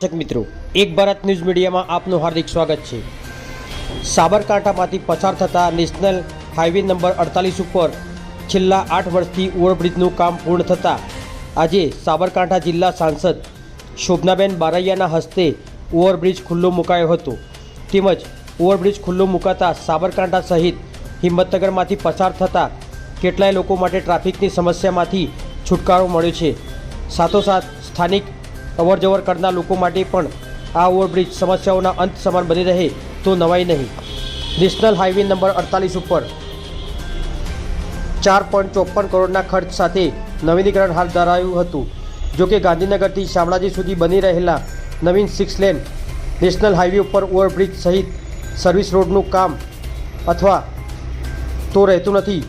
દર્શક મિત્રો, એક ભારત ન્યૂઝ મીડિયામાં આપનું હાર્દિક સ્વાગત છે. સાબરકાંઠામાંથી પસાર થતા નેશનલ હાઈવે નંબર અડતાલીસ ઉપર છેલ્લા આઠ વર્ષથી ઓવરબ્રિજનું કામ પૂર્ણ થતાં આજે સાબરકાંઠા જિલ્લા સાંસદ શોભનાબેન બારૈયાના હસ્તે ઓવરબ્રિજ ખુલ્લો મુકાયો હતો. તેમજ ઓવરબ્રિજ ખુલ્લો મુકાતા સાબરકાંઠા સહિત હિંમતનગરમાંથી પસાર થતા કેટલાય લોકો માટે ટ્રાફિકની સમસ્યામાંથી છુટકારો મળ્યો છે. સાથોસાથ સ્થાનિક અવરજવર કરનાર લોકો માટે પણ આ ઓવરબ્રિજ સમસ્યાઓના અંત સમાન બની રહે તો નવાઈ નહીં. નેશનલ હાઈવે નંબર અડતાલીસ ઉપર ચાર પોઈન્ટ ચોપન કરોડના ખર્ચ સાથે નવીનીકરણ હાથ ધરાયું હતું. જોકે ગાંધીનગરથી શામળાજી સુધી બની રહેલા નવીન સિક્સ લેન નેશનલ હાઈવે ઉપર ઓવરબ્રિજ સહિત સર્વિસ રોડનું કામ અથવા તો રહેતું નથી.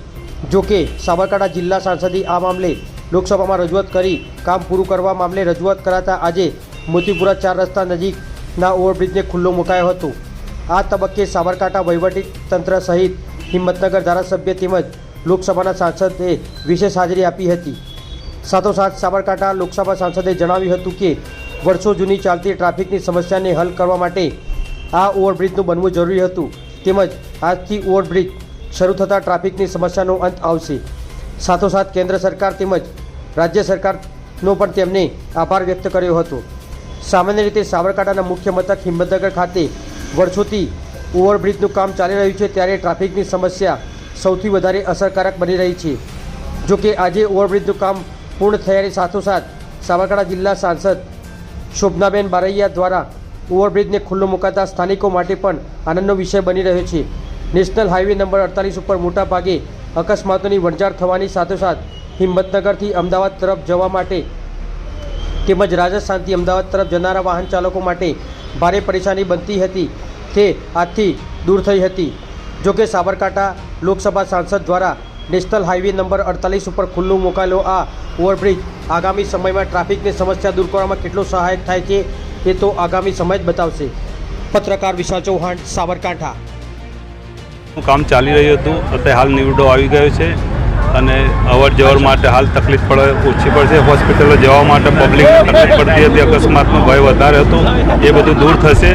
જોકે સાબરકાંઠા જિલ્લા સાંસદે આ મામલે લોકસભામાં રજૂઆત કરી કામ પૂરું કરવા મામલે રજૂઆત કરાતા આજે મોતીપુરા ચાર રસ્તા નજીકના ઓવરબ્રિજને ખુલ્લો મુકાયો હતો. આ તબક્કે સાબરકાંઠા વહીવટી તંત્ર સહિત હિંમતનગર ધારાસભ્ય તેમજ લોકસભાના સાંસદે વિશેષ હાજરી આપી હતી. સાથોસાથ સાબરકાંઠા લોકસભા સાંસદે જણાવ્યું હતું કે, વર્ષો જૂની ચાલતી ટ્રાફિકની સમસ્યાને હલ કરવા માટે આ ઓવરબ્રિજનું બનવું જરૂરી હતું. તેમજ આજથી ઓવરબ્રિજ શરૂ થતાં ટ્રાફિકની સમસ્યાનો અંત આવશે. સાથોસાથ કેન્દ્ર સરકાર તેમજ રાજ્ય સરકારનો પણ તેમને આભાર વ્યક્ત કર્યો હતો. સામાન્ય રીતે સાબરકાંઠાના મુખ્ય મથક હિંમતનગર ખાતે વર્ષોથી ઓવરબ્રિજનું કામ ચાલી રહ્યું છે, ત્યારે ટ્રાફિકની સમસ્યા સૌથી વધારે અસરકારક બની રહી છે. જો કે આજે ઓવરબ્રિજનું કામ પૂર્ણ થયાની સાથોસાથ સાબરકાંઠા જિલ્લા સાંસદ શોભનાબેન બારૈયા દ્વારા ઓવરબ્રિજને ખુલ્લો મુકાતા સ્થાનિકો માટે પણ આનંદનો વિષય બની રહ્યો છે. નેશનલ હાઈવે નંબર અડતાલીસ ઉપર મોટાભાગે અકસ્માતોની વણઝાર થવાની સાથોસાથ હિંમતનગરથી અમદાવાદ તરફ જવા માટે તેમજ રાજસ્થાનથી અમદાવાદ તરફ જનારા વાહન ચાલકો માટે ભારે પરેશાની બનતી હતી તે આજથી દૂર થઈ હતી. જોકે સાબરકાંઠા લોકસભા સાંસદ દ્વારા નેશનલ હાઈવે નંબર અડતાલીસ ઉપર ખુલ્લું મુકાયેલો આ ઓવરબ્રિજ આગામી સમયમાં ટ્રાફિકની સમસ્યા દૂર કરવામાં કેટલો સહાયક થાય છે એ તો આગામી સમય જ બતાવશે. પત્રકાર વિશાલ ચૌહાણ, સાબરકાંઠા. કામ ચાલી રહ્યું હતું, અત્યારે હાલ નિવડો આવી ગયો છે. અને અવર જવર માટે હાલ તકલીફ પડે ઓછી પડશે હોસ્પિટલો જવા માટે પબ્લિક તકલીફ પડતી હતી. અકસ્માતનો ભય વધારે હતો. એ બધું દૂર થશે.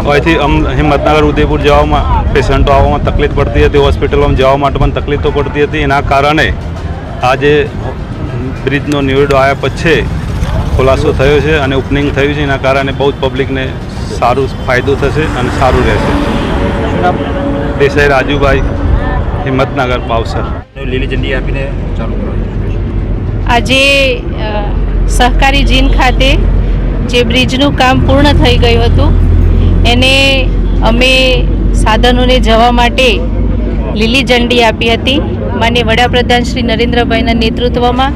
અહીંથી અમ હિંમતનગર ઉદયપુર જવામાં પેશન્ટો આવવામાં તકલીફ પડતી હતી. હોસ્પિટલોમાં જવા માટે પણ તકલીફો પડતી હતી. એના કારણે આજે બ્રિજનો નિવેડો આવ્યા પછી ખુલાસો થયો છે અને ઓપનિંગ થયું છે. એના કારણે બહુ જ પબ્લિકને સારું ફાયદો થશે અને સારું રહેશે. દેસાઈ રાજુભાઈ. હિંમતનગર બાવસર. લીલી ઝંડી આપીને ચાલુ કરવાનું આજે સહકારી જીન ખાતે જે બ્રિજનું કામ પૂર્ણ થઈ ગયું હતું એને અમે સાધનોને જવા માટે લીલી ઝંડી આપી હતી. માન્ય વડાપ્રધાન શ્રી નરેન્દ્રભાઈના નેતૃત્વમાં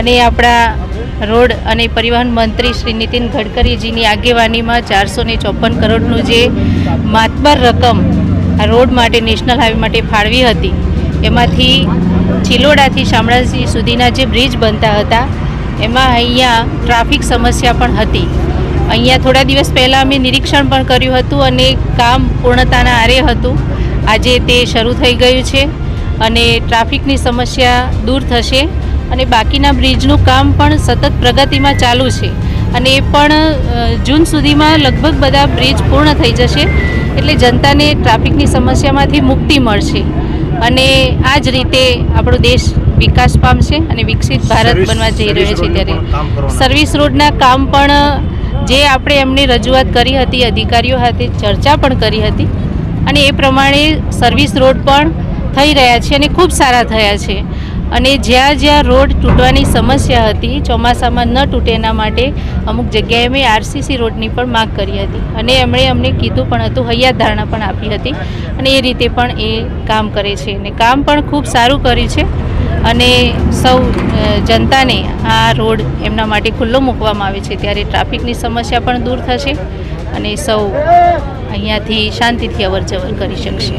અને આપણા રોડ અને પરિવહન મંત્રી શ્રી નીતિન ગડકરીજીની આગેવાનીમાં ચારસો ને ચોપન કરોડનું જે માતબર રકમ આ રોડ માટે, નેશનલ હાઈવે માટે ફાળવી હતી. એમાંથી ચિલોડાથી શામળાજી સુધીના જે બ્રિજ બનતા હતા, એમાં અહીંયા ટ્રાફિક સમસ્યા પણ હતી. અહીંયા થોડા દિવસ પહેલાં અમે નિરીક્ષણ પણ કર્યું હતું અને કામ પૂર્ણતાના આરે હતું. આજે તે શરૂ થઈ ગયું છે અને ટ્રાફિકની સમસ્યા દૂર થશે અને બાકીના બ્રિજનું કામ પણ સતત પ્રગતિમાં ચાલુ છે. અને એ પણ જૂન સુધીમાં લગભગ બધા બ્રિજ પૂર્ણ થઈ જશે એટલે જનતાને ટ્રાફિકની સમસ્યામાંથી મુક્તિ મળશે. અને આ જ રીતે આપણો દેશ વિકાસ પામશે અને વિકસિત ભારત બનવા જઈ રહ્યો છે ત્યારે. સર્વિસ રોડના કામ પણ જે આપણે એમને રજૂઆત કરી હતી અધિકારીઓ સાથે ચર્ચા પણ કરી હતી અને એ પ્રમાણે સર્વિસ રોડ પણ થઈ રહ્યા છે અને ખૂબ સારા થયા છે. અને જ્યાં જ્યાં રોડ તૂટવાની સમસ્યા હતી, ચોમાસામાં ન તૂટે એના માટે અમુક જગ્યાએ મેં આરસીસી રોડની પણ માગ કરી હતી. અને એમણે અમને કીધું પણ હતું, હૈયાત ધારણા પણ આપી હતી. અને એ રીતે પણ એ કામ કરે છે. અને કામ પણ ખૂબ સારું કર્યું છે. અને સૌ જનતાને આ રોડ એમના માટે ખુલ્લો મૂકવામાં આવે છે. ત્યારે ટ્રાફિકની સમસ્યા પણ દૂર થશે અને સૌ અહીંયાથી શાંતિથી અવર કરી શકશે.